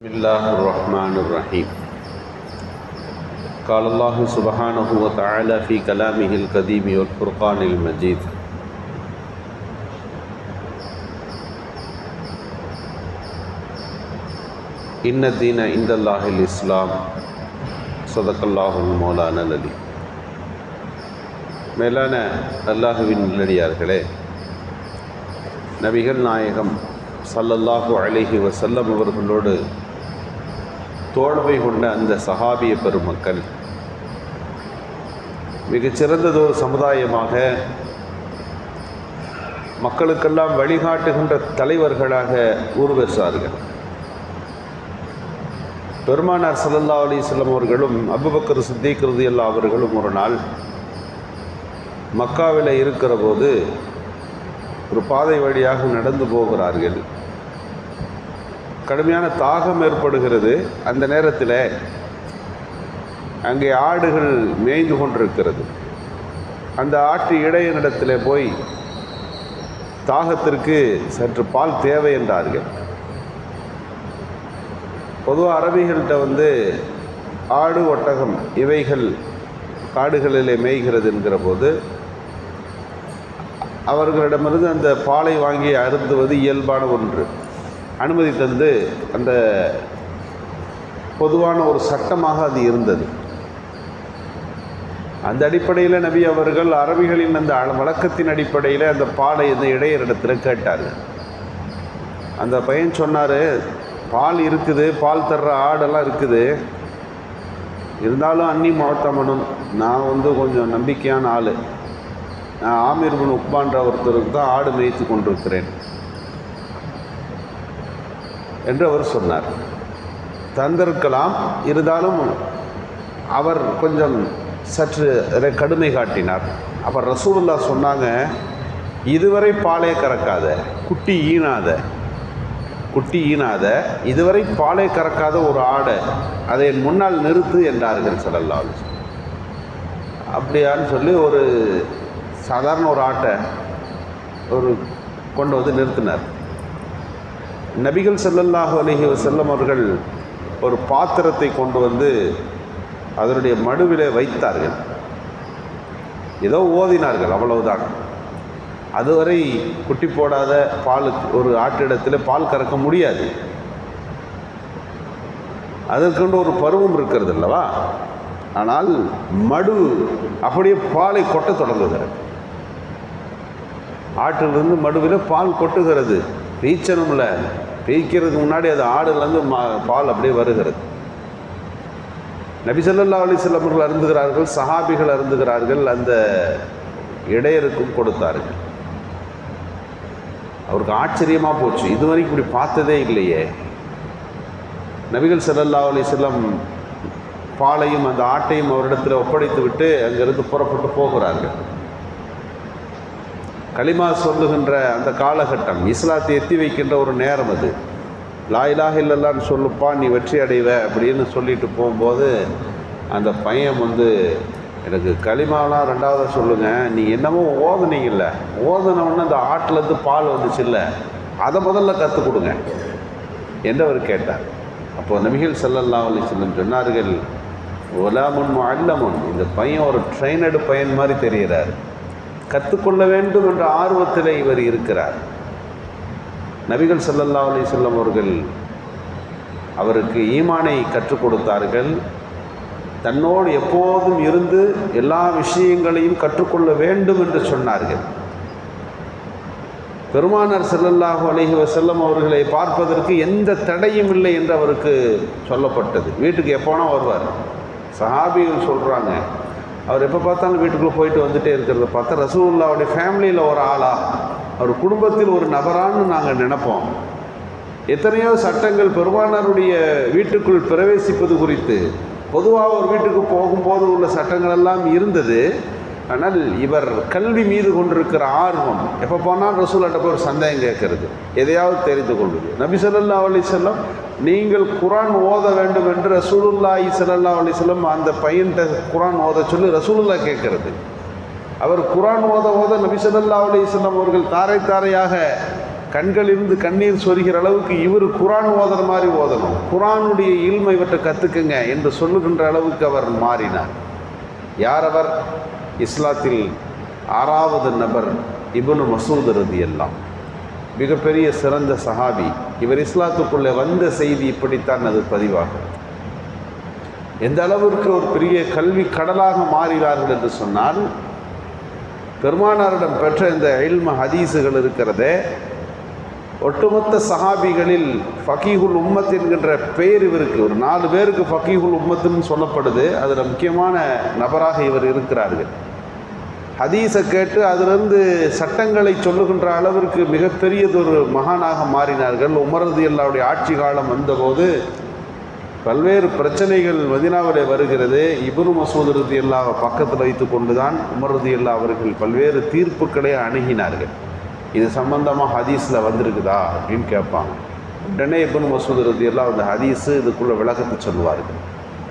بسم الله الرحمن الرحيم قال الله سبحانه وتعالى في كلامه القديم والفرقان المجيد إن الدين عند الله الإسلام صدق الله المولانا العلي மேலான அல்லாஹுவின் நல்லடியார்களே நபிகள் நாயகம் சல்லல்லாஹு அலைஹி வசல்லம் அவர்களோடு தோழமை கொண்ட அந்த சஹாபிய பெருமக்கள் மிகச்சிறந்ததொரு சமுதாயமாக மக்களுக்கெல்லாம் வழிகாட்டுகின்ற தலைவர்களாக உருவெற்றார்கள் பெருமானார் சல்லல்லா அலிஸ்லம் அவர்களும் அபுபக்கர் சித்திக் ரதியல்லா அவர்களும் ஒரு நாள் மக்காவில் இருக்கிற போது ஒரு பாதை வழியாக நடந்து போகிறார்கள். கடுமையான தாகம் ஏற்படுகிறது. அந்த நேரத்தில் அங்கே ஆடுகள் மேய்ந்து கொண்டிருக்கிறது. அந்த ஆட்டு இடையனிடத்தில் போய் தாகத்திற்கு சற்று பால் தேவை என்றார்கள். பொதுவாக அரபிகள்கிட்ட வந்து ஆடு ஒட்டகம் இவைகள் காடுகளிலே மேய்கிறது என்கிற போது அவர்களிடமிருந்து அந்த பாலை வாங்கி அருந்துவது இயல்பான ஒன்று. அனுமதி தந்து அந்த பொதுவான ஒரு சட்டமாக அது இருந்தது. அந்த அடிப்படையில் நபி அவர்கள் அரபிகளின் அந்த வழக்கத்தின் அடிப்படையில் அந்த பாலை இந்த இடையரிடத்தில் கேட்டார்கள். அந்த பையன் சொன்னார் பால் இருக்குது பால் தர்ற ஆடெல்லாம் இருக்குது. இருந்தாலும் அன்னி முழத்தமனும் நான் வந்து கொஞ்சம் நம்பிக்கையான ஆள். நான் ஆமீர் பின் உப்பான்ற ஒருத்தருக்கு தான் ஆடு மேய்த்து கொண்டிருக்கிறேன். என்று அவர் சொன்னார். தந்திருக்கலாம் இருந்தாலும் அவர் கொஞ்சம் சற்று கடுமை காட்டினார். அப்போ ரசூலுல்லா சொன்னாங்க இதுவரை பாலே கறக்காத குட்டி ஈனாத குட்டி ஈனாத இதுவரை பாலே கறக்காத ஒரு ஆடை அதை என் முன்னால் நிறுத்து என்றார்கள் சல்லல்லா அப்படியான்னு சொல்லி ஒரு சாதாரண ஒரு ஆட்டை ஒரு கொண்டு வந்து நிறுத்தினார். நபிகள் செல்லல்லாஹு அலஹி வசல்லம் அவர்கள் ஒரு பாத்திரத்தை கொண்டு வந்து அதனுடைய மடுவிலே வைத்தார்கள். ஏதோ ஓதினார்கள் அவ்வளவுதான். அதுவரை குட்டி போடாத பால் ஒரு ஆட்டிடத்தில் பால் கறக்க முடியாது. அதற்கென்று ஒரு பருவம் இருக்கிறது அல்லவா? ஆனால் மடு அப்படியே பாலை கொட்ட தொடங்குகிறது. ஆட்டிலிருந்து மடுவில் பால் கொட்டுகிறது. பீச்சனும்ல. பீக்கிறதுக்கு முன்னாடி அது ஆடுலேருந்து மா பால் அப்படியே வருகிறது. நபிசல்லா அலிஸ்லம் அவர்கள் அருந்துகிறார்கள் சஹாபிகள் அருந்துகிறார்கள் அந்த இடையருக்கும் கொடுத்தார்கள். அவருக்கு ஆச்சரியமாக போச்சு. இதுவரைக்கும் இப்படி பார்த்ததே இல்லையே. நபிகள் சல்லல்லா அலிசல்லம் பாலையும் அந்த ஆட்டையும் அவரிடத்தில் ஒப்படைத்து விட்டு அங்கிருந்து புறப்பட்டு போகிறார்கள். களிமா சொல்லுகின்ற அந்த காலகட்டம் இஸ்லாத்தை எத்தி வைக்கின்ற ஒரு நேரம் அது. லாயிலாக இல்லைல்லான்னு சொல்லுப்பா நீ வெற்றி அடைவ அப்படின்னு சொல்லிட்டு போகும்போது அந்த பையன் வந்து எனக்கு களிமாலாம் ரெண்டாவது சொல்லுங்கள் நீ என்னமோ ஓதுனீங்கல்ல. ஓதுனவுடனே அந்த ஆட்டிலேருந்து பால் வந்துச்சு இல்லை அதை முதல்ல கற்றுக் கொடுங்க. என்றவர் கேட்டார். அப்போது நபிகள் செல்லல்லா அலி செல்லம் சொன்னார்கள் ஒலாமுன் அல்லமுன் இந்த பையன் ஒரு ட்ரெயினடு பையன் மாதிரி தெரிகிறார். கற்றுக்கொள்ள வேண்டும் என்ற ஆர்வத்தில் இவர் இருக்கிறார். நபிகள் சல்லல்லா அலி சொல்லம் அவர்கள் அவருக்கு ஈமானை கற்றுக் கொடுத்தார்கள். தன்னோடு எப்போதும் இருந்து எல்லா விஷயங்களையும் கற்றுக்கொள்ள வேண்டும் என்று சொன்னார்கள். பெருமானார் செல்லல்லாஹு அலஹி வசல்லம் அவர்களை பார்ப்பதற்கு எந்த தடையும் இல்லை என்று அவருக்கு சொல்லப்பட்டது. வீட்டுக்கு எப்போனா வருவார். சஹாபிகள் சொல்கிறாங்க அவர் எப்போ பார்த்தாலும் வீட்டுக்குள்ளே போயிட்டு வந்துட்டே இருக்கிறத பார்த்தா ரசூல்லாவுடைய ஃபேமிலியில் ஒரு ஆளாக அவர் குடும்பத்தில் ஒரு நபரான்னு நாங்கள் நினைப்போம். எத்தனையோ சட்டங்கள் பெருமானாருடைய வீட்டுக்குள் பிரவேசிப்பது குறித்து பொதுவாக ஒரு வீட்டுக்கு போகும்போது உள்ள சட்டங்கள் எல்லாம் இருந்தது. ஆனால் இவர் கல்வி மீது கொண்டிருக்கிற ஆர்வம் எப்போ போனால் ரசூலாட்ட போய் ஒரு சந்தேகம் கேட்கறது. எதையாவது தெரிந்து கொள்வது. நபி சொல்லல்லா அலி செல்லம் நீங்கள் குரான் ஓத வேண்டும் என்று ரசூலுல்லாஹி சல்லா அலி செல்லம் அந்த பையன்கிட்ட குரான் ஓத சொல்லி ரசூலுல்லா கேட்கறது. அவர் குரான் ஓத ஓத நபி சொல்லல்லா அலி செல்லம் அவர்கள் தாரை தாரையாக கண்களிலிருந்து கண்ணீர் சொரிகிற அளவுக்கு இவர் குரான் ஓதுற மாதிரி ஓதணும். குரானுடைய இல்மை இவற்றை கற்றுக்குங்க என்று சொல்லுகின்ற அளவுக்கு அவர் மாறினார். யார் அவர்? இஸ்லாத்தில் ஆறாவது நபர் இபுனு மசூத் ரதி எல்லாம் மிகப்பெரிய சிறந்த சஹாபி. இவர் இஸ்லாத்துக்குள்ளே வந்த செய்தி இப்படித்தான் அது பதிவாகிறது எந்த அளவிற்கு ஒரு பெரிய கல்வி கடலாக மாறினார்கள் என்று சொன்னால் பெருமானாரிடம் பெற்ற இந்த இல்ம ஹதீஸுகள் இருக்கிறதே ஒட்டுமொத்த சஹாபிகளில் ஃபகீஹுல் உம்மத் என்கின்ற பெயர் இவருக்கு ஒரு நாலு பேருக்கு ஃபகீஹுல் உம்மத்துன்னு சொல்லப்படுது. அதில் முக்கியமான நபராக இவர் இருக்கிறார்கள். ஹதீஸை கேட்டு அதிலிருந்து சட்டங்களை சொல்லுகின்ற அளவிற்கு மிகப்பெரியதொரு மகானாக மாறினார்கள். உமரது அல்லாவுடைய ஆட்சி காலம் வந்தபோது பல்வேறு பிரச்சனைகள் மதினாவிலே வருகிறது. இபுரு மசூத் ரதி அல்லாவை பக்கத்தில் வைத்து கொண்டு தான் உமர் ரதி அல்லா அவர்கள் பல்வேறு தீர்ப்புகளை அணுகினார்கள். இது சம்பந்தமாக ஹதீஸில் வந்திருக்குதா அப்படின்னு கேட்பாங்க. உடனே இபுன் மசூத் ரதி அல்லா அந்த ஹதீஸு இதுக்குள்ளே விளக்கத்தை சொல்லுவார்கள்.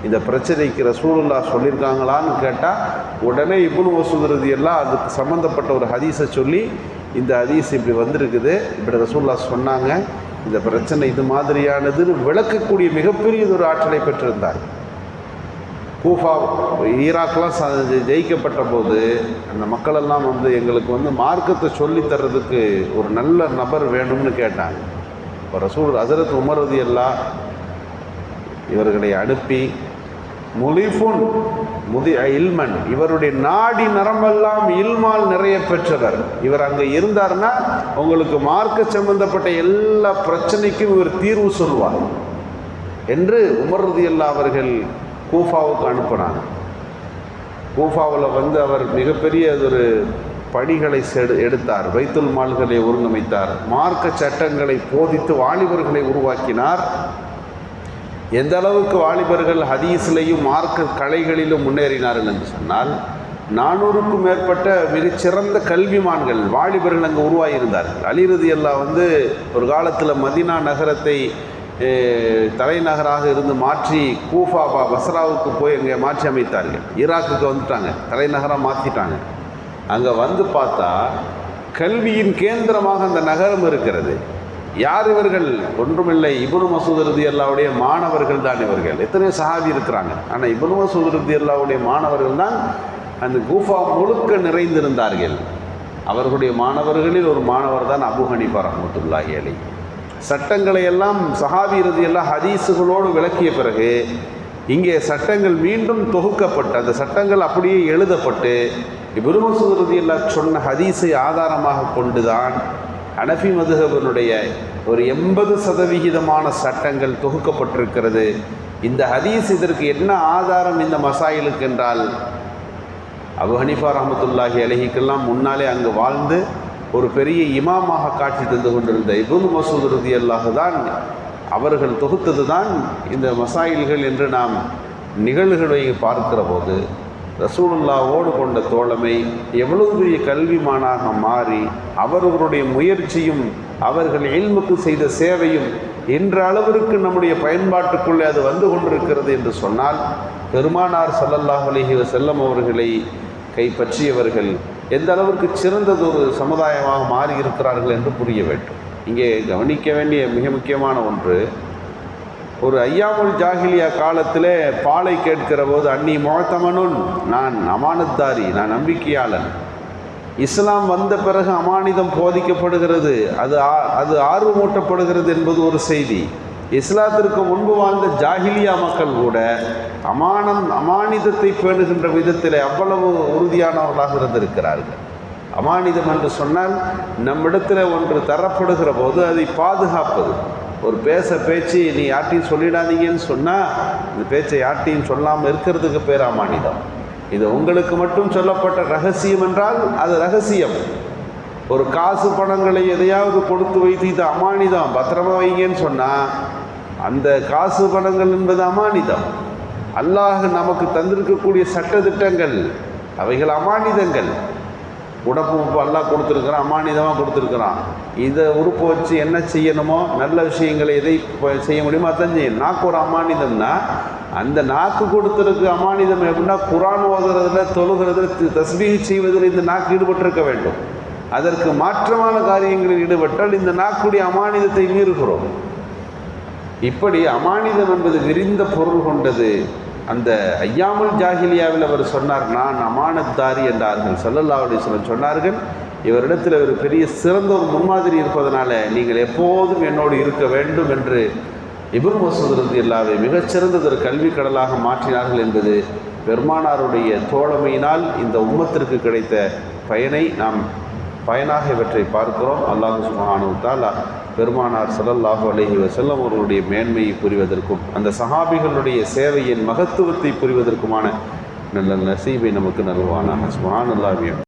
இந்த பிரச்சனைக்கு ரசூலுல்லா சொல்லியிருக்காங்களான்னு கேட்டால் உடனே இபுன் வசூதுறது எல்லாம் அதுக்கு சம்மந்தப்பட்ட ஒரு ஹதீஸை சொல்லி இந்த ஹதீஸ் இப்படி வந்திருக்குது. இப்படி ரசூல்லா சொன்னாங்க. இந்த பிரச்சனை இது மாதிரியானதுன்னு விளக்கக்கூடிய மிகப்பெரிய ஒரு ஆற்றலை பெற்றிருந்தார். கூஃபா ஈராக்லாம் ச ஜெயிக்கப்பட்ட போது அந்த மக்களெல்லாம் வந்து எங்களுக்கு வந்து மார்க்கத்தை சொல்லி தர்றதுக்கு ஒரு நல்ல நபர் வேணும்னு கேட்டாங்க. இப்போ ரசூல் ஹசரத் உமரது எல்லாம் இவர்களை அனுப்பி முலிஃபுன் முதி இல்மன். இவருடைய நாடி நரம்பெல்லாம் இல்மால் நிறைய பெற்றவர். இவர் அங்கே இருந்தார்னா உங்களுக்கு மார்க்க சம்பந்தப்பட்ட எல்லா பிரச்சனைக்கும் இவர் தீர்வு சொல்வார் என்று உமர்றது அல்லா அவர்கள் கூஃபாவுக்கு அனுப்பினாங்க. கூஃபாவில் வந்து அவர் மிகப்பெரிய ஒரு பணிகளை செடு எடுத்தார். வைத்துல் மால்களை ஒருங்கமைத்தார். மார்க்க சட்டங்களை போதித்து வாலிபர்களை உருவாக்கினார். எந்த அளவுக்கு வாலிபர்கள் ஹதீஸ்லையும் மார்க்க கலைகளிலும் முன்னேறினார்கள் என்று சொன்னால் நானூறுக்கும் மேற்பட்ட மிகச்சிறந்த கல்விமான்கள் வாலிபர்கள் அங்கே உருவாகியிருந்தார்கள். அலிரதி எல்லாம் வந்து ஒரு காலத்தில் மதினா நகரத்தை தலைநகராக இருந்து மாற்றி கூஃபாபா பஸ்ராவுக்கு போய் அங்கே மாற்றி அமைத்தார்கள். ஈராக்குக்கு வந்துட்டாங்க. தலைநகராக மாற்றிட்டாங்க அங்கே வந்து பார்த்தா கல்வியின் கேந்திரமாக அந்த நகரம் இருக்கிறது. யார் இவர்கள்? ஒன்றுமில்லை. இபுனு மசூத் ரதி அல்லாவுடைய மாணவர்கள் தான் இவர்கள். எத்தனை சஹாபி இருக்கிறாங்க. ஆனால் இபுனு மசூத் ரதி அல்லாவுடைய மாணவர்கள் தான் அந்த குஃபா முழுக்க நிறைந்திருந்தார்கள். அவர்களுடைய மாணவர்களில் ஒரு மாணவர் தான் அபு ஹனிஃபா ரஹமத்துல்லாஹி அலி. சட்டங்களை எல்லாம் சஹாபி ரதி எல்லாம் ஹதீஸுகளோடு விளக்கிய பிறகு இங்கே சட்டங்கள் மீண்டும் தொகுக்கப்பட்டு அந்த சட்டங்கள் அப்படியே எழுதப்பட்டு இபுனு மசூத் ரதி எல்லாம் சொன்ன ஹதீஸை ஆதாரமாக கொண்டுதான் அனஃபி மதுகபனுடைய ஒரு எண்பது சதவிகிதமான சட்டங்கள் தொகுக்கப்பட்டிருக்கிறது. இந்த ஹதீஸ் இதற்கு என்ன ஆதாரம் இந்த மசாயிலுக்கு என்றால் அபு ஹனிஃபா ரஹமத்துல்லாஹி அலஹிக்கெல்லாம் முன்னாலே அங்கு வாழ்ந்து ஒரு பெரிய இமாமாக காட்சி தந்து கொண்டிருந்த இபுன் மசூத் ரதி அல்லாஹ் தான் அவர்கள் தொகுத்தது தான் இந்த மசாயில்கள் என்று நாம் நிகழ்வுகளை பார்க்கிற போது ரசூலுல்லாவோடு கொண்ட தோழமை எவ்வளவு பெரிய கல்விமானாக மாறி அவர்களுடைய முயற்சியும் அவர்கள் இல்முக்கு செய்த சேவையும் என்ற அளவிற்கு நம்முடைய பயன்பாட்டுக்குள்ளே அது வந்து கொண்டிருக்கிறது என்று சொன்னால் பெருமானார் சல்லல்லாஹ் அலிஹி செல்லம் அவர்களை கைப்பற்றியவர்கள் எந்த அளவிற்கு சிறந்ததொரு சமுதாயமாக மாறி இருக்கிறார்கள் என்று புரிய வேண்டும். இங்கே கவனிக்க வேண்டிய மிக முக்கியமான ஒன்று ஒரு ஐயாமுல் ஜாகிலியா காலத்தில் பாலை கேட்கிற போது அன்னி முழத்தமனுன் நான் அமானத்தாரி நான் நம்பிக்கையாளன். இஸ்லாம் வந்த பிறகு அமானிதம் போதிக்கப்படுகிறது. அது அது ஆர்வமூட்டப்படுகிறது என்பது ஒரு செய்தி. இஸ்லாத்திற்கு முன்பு வாழ்ந்த ஜாகிலியா மக்கள் கூட அமானம் அமானிதத்தை பேணுகின்ற விதத்தில் அவ்வளவு உறுதியானவர்களாக இருந்திருக்கிறார்கள். அமானிதம் என்று சொன்னால் நம்மிடத்தில் ஒன்று தரப்படுகிற போது அதை பாதுகாப்பது. ஒரு பேச பேச்சு நீ யார்ட்டையும் சொல்லிடாதீங்கன்னு சொன்னால் இந்த பேச்சை யார்ட்டையும் சொல்லாமல் இருக்கிறதுக்கு பேர் அமானிதம் இது உங்களுக்கு மட்டும் சொல்லப்பட்ட ரகசியம் என்றால் அது ரகசியம். ஒரு காசு பணங்களை எதையாவது கொடுத்து வைத்து இது அமானிதம் பத்திரமா வைங்கன்னு சொன்னால் அந்த காசு பணங்கள் என்பது அமானிதம். அல்லாஹ் நமக்கு தந்திருக்கக்கூடிய சட்ட திட்டங்கள் அவைகள் அமானிதங்கள். உடம்பு உப்பு எல்லாம் கொடுத்துருக்குறான் அமானிதமாக கொடுத்துருக்குறான். இதை உறுப்பு வச்சு என்ன செய்யணுமோ நல்ல விஷயங்களை எதை செய்ய முடியுமோ அதான் செய்யும் நாக்கு ஒரு அமானிதம்னா அந்த நாக்கு கொடுத்துருக்கு அமானிதம் எப்படின்னா குரான் ஓதுறதுல தொழுகிறதுல தஸ்பீக செய்வதில் இந்த நாக்கு ஈடுபட்டிருக்க வேண்டும். அதற்கு மாற்றமான காரியங்களில் ஈடுபட்டால் இந்த நாக்குடைய அமானிதத்தை மீறுகிறோம். இப்படி அமானிதம் என்பது விரிந்த பொருள் கொண்டது. அந்த ஐயாமுல் ஜாஹிலியாவில் அவர் சொன்னார் நான் அமானத்தாரி என்றார்கள் சல்லல்லா அலிஸ்வலம் சொன்னார்கள் இவரிடத்தில் ஒரு பெரிய சிறந்த ஒரு முன்மாதிரி இருப்பதனால நீங்கள் எப்போதும் என்னோடு இருக்க வேண்டும் என்று இபுல் மசூத் ரதி மிகச்சிறந்ததொரு கல்வி கடலாக மாற்றினார்கள் என்பது பெருமானாருடைய தோழமையினால் இந்த உம்மத்திற்கு கிடைத்த பயனை நாம் பயனாக இவற்றை பார்க்கிறோம். அல்லாஹு சுபஹானு தாலா பெருமானார் ஸல்லல்லாஹு அலஹி வசல்லம் அவர்களுடைய மேன்மையை புரிவதற்கும் அந்த சஹாபிகளுடைய சேவையின் மகத்துவத்தை புரிவதற்குமான நல்ல நசீபை நமக்கு நல்வானாக சுபஹானல்லாஹ்